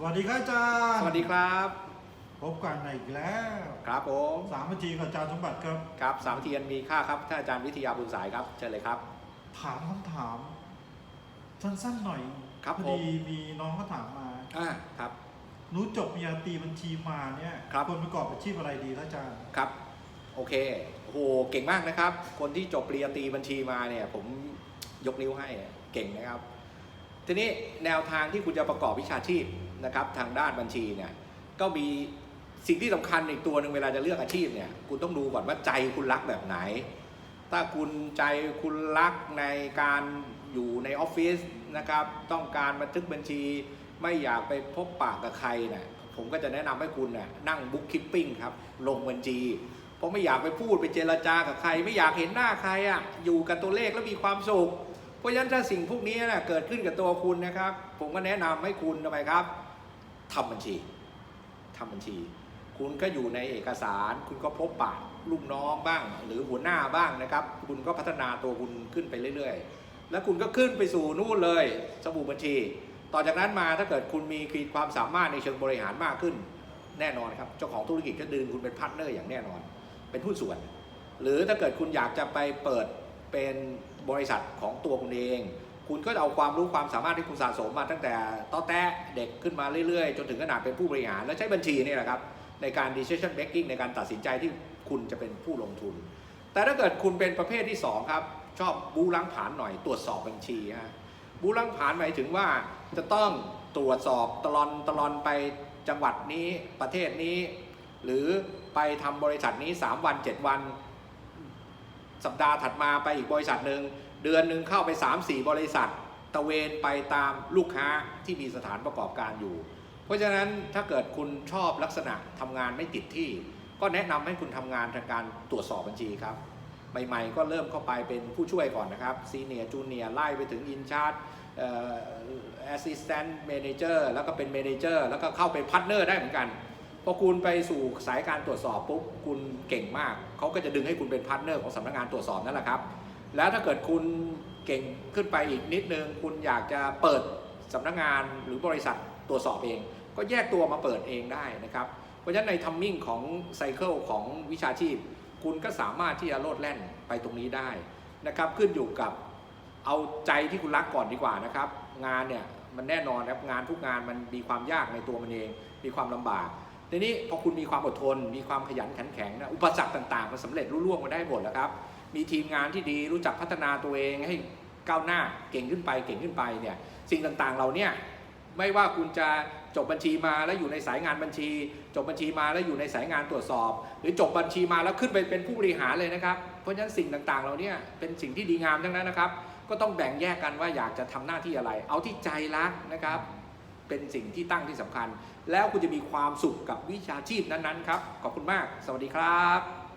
สวัสดีครับอาจารย์สวัสดีครับ พบกันอีกแล้วครับผมสามนาทีกับอาจารย์สมบัติครับ ครับสามเทียนมีค่าครับท่านอาจารย์วิทยาบุญสายครับเชิญเลยครับ ถามคำถามสั้นๆหน่อยครับพอผมดีมีน้องเขาถามมาอ่าครับหนูจบปริญญาตรีบัญชีมาเนี่ยครับควรประกอบอาชีพอะไรดีล่ะอาจารย์ครับโอเคโอ้โหเก่งมากนะครับ คนที่จบปริญญาตรีบัญชีมาเนี่ย ผมยกนิ้วให้เก่งนะครับ ทีนี้แนวทางที่คุณจะประกอบวิชาชีพนะครับทางด้านบัญชีเนี่ยก็มีสิ่งที่สำคัญอีกตัวหนึ่งเวลาจะเลือกอาชีพเนี่ยคุณต้องดูก่อนว่าใจคุณรักแบบไหน ถ้าคุณใจคุณรักในการอยู่ในออฟฟิศนะครับต้องการบันทึกบัญชี ไม่อยากไปพบปากกับใครเนี่ยผมก็จะแนะนำให้คุณน่ะนั่งบุ๊กคิปปิ้งครับลงบัญชี เพราะไม่อยากไปพูดไปเจรจากับใคร ไม่อยากเห็นหน้าใครอะอยู่กับตัวเลขแล้วมีความสุข เพราะฉะนั้นถ้าสิ่งพวกนี้นะเกิดขึ้นกับตัวคุณนะครับ ผมก็แนะนำให้คุณทำไมครับทำบัญชีทำบัญชี คุณก็อยู่ในเอกสาร คุณก็พบปะลูกน้องบ้าง หรือหัวหน้าบ้างนะครับ คุณก็พัฒนาตัวคุณขึ้นไปเรื่อย ๆ แล้วคุณก็ขึ้นไปสู่นู่นเลยสมุดบัญชี ต่อจากนั้นมาถ้าเกิดคุณมีขีดความสามารถในเชิงบริหารมากขึ้น แน่นอนครับเจ้าของธุรกิจก็ดึงคุณเป็นพาร์ทเนอร์อย่างแน่นอน เป็นหุ้นส่วน หรือถ้าเกิดคุณอยากจะไปเปิด เป็นบริษัทของตัวคุณเอง คุณก็จะเอาความรู้ความสามารถที่คุณสะสมมาตั้งแต่ต้อแต้เด็กขึ้นมาเรื่อยๆ จนถึงขนาดเป็นผู้บริหาร และใช้บัญชีนี่แหละครับ ในการ decision making ในการตัดสินใจที่คุณจะเป็นผู้ลงทุน แต่ถ้าเกิดคุณเป็นประเภทที่ 2 ครับ ชอบบูล้างผาญหน่อยตรวจสอบบัญชีฮะบูล้างผาญหมายถึงว่าจะต้องตรวจสอบตลอนตลอนไปจังหวัดนี้ประเทศนี้ หรือไปทำบริษัทนี้ 3 วัน 7 วัน สัปดาห์ถัดมาไปอีกบริษัทหนึ่งเดือนหนึ่งเข้าไป 3-4 บริษัท ตะเวนไปตามลูกค้าที่มีสถานประกอบการอยู่ เพราะฉะนั้นถ้าเกิดคุณชอบลักษณะทำงานไม่ติดที่ ก็แนะนำให้คุณทำงานทางการตรวจสอบบัญชีครับใหม่ๆ ก็เริ่มเข้าไปเป็นผู้ช่วยก่อนนะครับซีเนียร์จูเนียร์ไล่ไปถึงอินชาร์ดแอสซิสแตนต์เมนเจอร์แล้วก็เป็นเมนเจอร์แล้วก็เข้าเป็นพาร์ทเนอร์ได้เหมือนกัน อคุณไปสู่สายการตรวจสอบปุ๊บคุณเก่งมาก เขาก็จะดึงให้คุณเป็นพาร์ทเนอร์ของสำนักงานตรวจสอบนั่นแหละครับ แล้วถ้าเกิดคุณเก่งขึ้นไปอีกนิดนึง คุณอยากจะเปิดสำนักงานหรือบริษัทตรวจสอบเอง ก็แยกตัวมาเปิดเองได้นะครับ เพราะฉะนั้นในทัมมิ่งของไซเคิลของวิชาชีพ คุณก็สามารถที่จะโลดแล่นไปตรงนี้ได้นะครับขึ้นอยู่กับเอาใจที่คุณรักก่อนดีกว่านะครับ งานเนี่ยมันแน่นอนนะครับงานทุกงานมันมีความยากในตัวมันเอง มีความลำบาก ทีนี้พอคุณมีความอดทน มีความขยันขันแข็งนะอุปสรรคต่างๆมันสำเร็จรุ่ล่วงมาได้หมดแล้วครับ มีทีมงานที่ดีรู้จักพัฒนาตัวเองให้ก้าวหน้าเก่งขึ้นไปเก่งขึ้นไปเนี่ยสิ่งต่างๆเราเนี่ยไม่ว่าคุณจะจบบัญชีมาแล้วอยู่ในสายงานบัญชี จบบัญชีมาแล้วอยู่ในสายงานตรวจสอบ หรือจบบัญชีมาแล้วขึ้นไปเป็นผู้บริหารเลยนะครับ เพราะฉะนั้นสิ่งต่างๆเราเนี่ยเป็นสิ่งที่ดีงามทั้งนั้นนะครับ ก็ต้องแบ่งแยกกันว่าอยากจะทำหน้าที่อะไร เอาที่ใจรักนะครับ เป็นสิ่งที่ตั้งที่สำคัญ แล้วคุณจะมีความสุขกับวิชาชีพนั้นๆครับ ขอบคุณมาก สวัสดีครับ